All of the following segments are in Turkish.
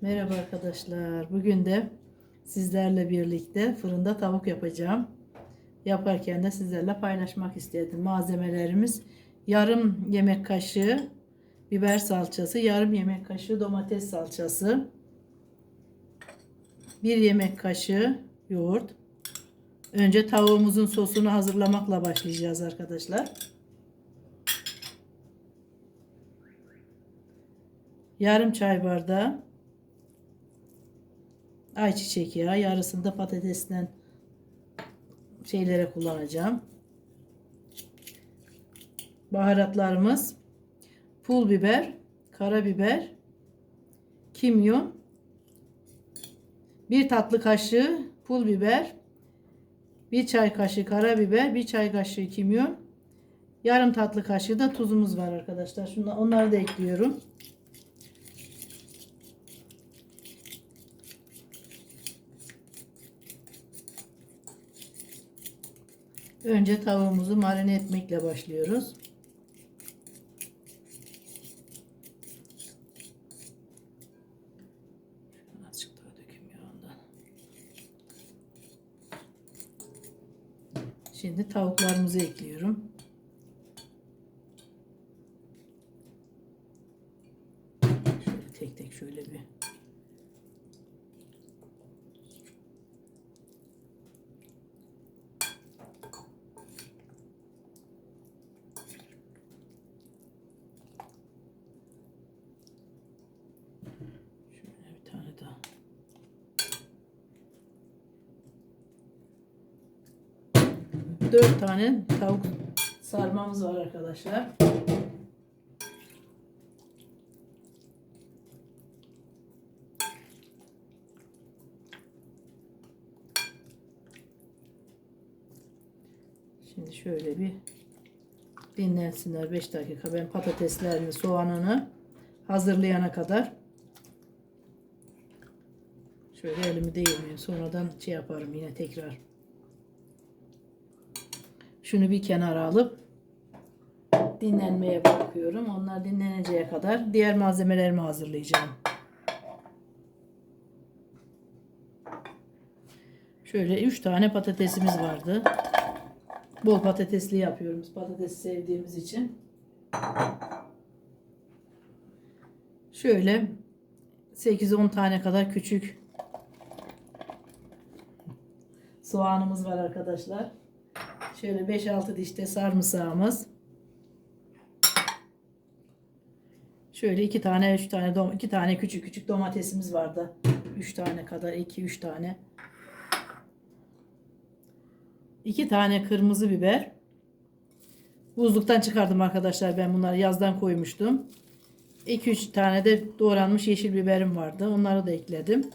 Merhaba arkadaşlar. Bugün de sizlerle birlikte fırında tavuk yapacağım. Yaparken de sizlerle paylaşmak istedim. Malzemelerimiz yarım yemek kaşığı biber salçası, yarım yemek kaşığı domates salçası, bir yemek kaşığı yoğurt. Önce tavuğumuzun sosunu hazırlamakla başlayacağız arkadaşlar. Yarım çay bardağı ayçiçek yağı, yarısını da patatesten şeylere kullanacağım. Baharatlarımız pul biber, karabiber, kimyon, bir tatlı kaşığı pul biber, bir çay kaşığı karabiber, bir çay kaşığı kimyon, yarım tatlı kaşığı da tuzumuz var arkadaşlar. Şunları, onları da ekliyorum. Önce tavuğumuzu marine etmekle başlıyoruz. Şimdi tavuklarımızı ekliyorum. Şöyle tek tek şöyle bir 4 tane tavuk sarmamız var arkadaşlar. Şimdi şöyle bir dinlensinler 5 dakika. Ben patateslerini, soğanını hazırlayana kadar şöyle elimi değmiyor. Sonradan şey yaparım yine tekrar. Şunu bir kenara alıp dinlenmeye bırakıyorum. Onlar dinleneceğe kadar diğer malzemelerimi hazırlayacağım. Şöyle 3 tane patatesimiz vardı. Bol patatesli yapıyoruz. Patatesi sevdiğimiz için. Şöyle 8-10 tane kadar küçük soğanımız var arkadaşlar. Şöyle 5-6 dişte sarımsağımız. Şöyle iki tane, üç tane, dom iki tane küçük küçük domatesimiz vardı. Üç tane kadar, iki, üç tane. İki tane kırmızı biber. Buzluktan çıkardım arkadaşlar. Ben bunları yazdan koymuştum. 2-3 tane de doğranmış yeşil biberim vardı. Onları da ekledim.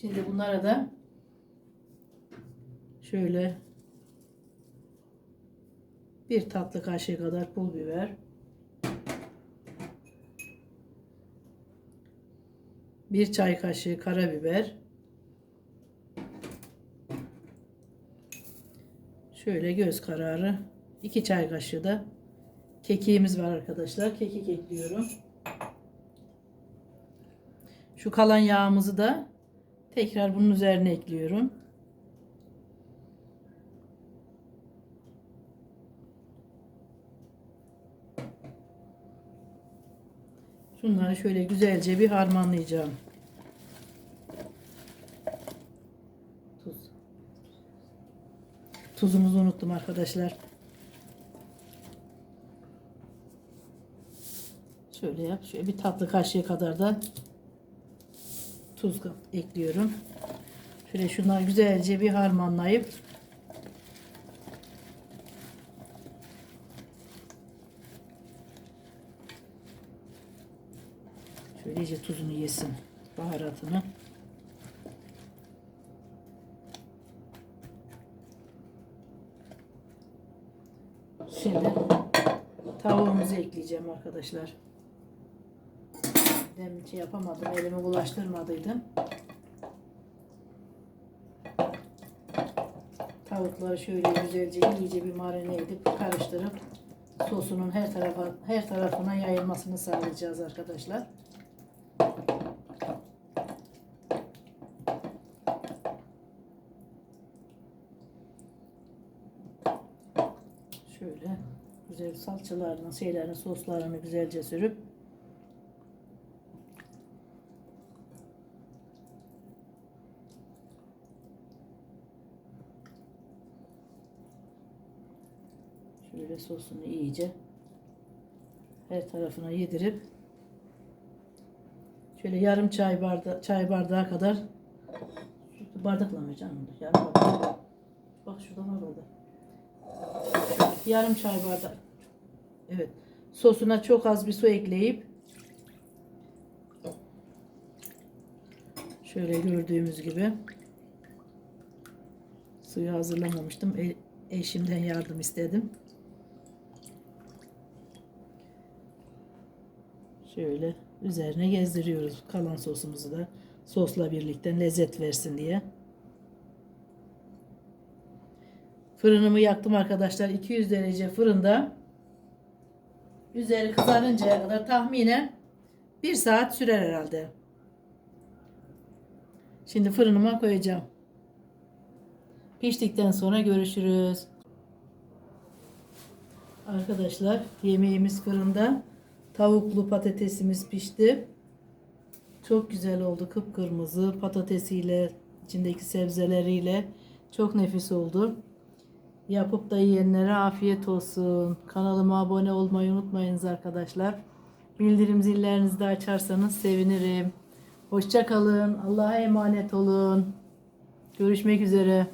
Şimdi bunlara da şöyle bir tatlı kaşığı kadar pul biber. Bir çay kaşığı karabiber. Şöyle göz kararı iki çay kaşığı da kekiğimiz var arkadaşlar. Kekik ekliyorum. Şu kalan yağımızı da Tekrar bunun üzerine ekliyorum. Şunları şöyle güzelce bir harmanlayacağım. Tuz. Tuzumuzu unuttum arkadaşlar. Şöyle yap. Şöyle bir tatlı kaşığı kadar da tuz ekliyorum. Şöyle şunları güzelce bir harmanlayıp şöyle tuzunu yesin baharatını. Şimdi tavuğumuzu ekleyeceğim arkadaşlar. Demin şey yapamadım. Elimi bulaştırmadıydım. Tavukları şöyle güzelce iyice bir marine edip karıştırıp sosunun her tarafa her tarafına yayılmasını sağlayacağız arkadaşlar. Şöyle güzel salçalarını, şeylerini, soslarını güzelce sürüp şöyle sosunu iyice her tarafına yedirip şöyle yarım çay bardağı çay bardağı kadar bardakla mı canım? Yarım bardak. Bak şurada var orada. Yarım çay bardağı. Evet. Sosuna çok az bir su ekleyip şöyle gördüğümüz gibi suyu hazırlamamıştım. E- eşimden yardım istedim. Şöyle üzerine gezdiriyoruz kalan sosumuzu da sosla birlikte lezzet versin diye. Fırınımı yaktım arkadaşlar. 200 derece fırında. Üzeri kızarıncaya kadar tahminen 1 saat sürer herhalde. Şimdi fırınıma koyacağım. Piştikten sonra görüşürüz. Arkadaşlar yemeğimiz fırında. Tavuklu patatesimiz pişti. Çok güzel oldu. Kıpkırmızı patatesiyle, içindeki sebzeleriyle çok nefis oldu. Yapıp da yiyenlere afiyet olsun. Kanalıma abone olmayı unutmayınız arkadaşlar. Bildirim zillerinizi de açarsanız sevinirim. Hoşça kalın. Allah'a emanet olun. Görüşmek üzere.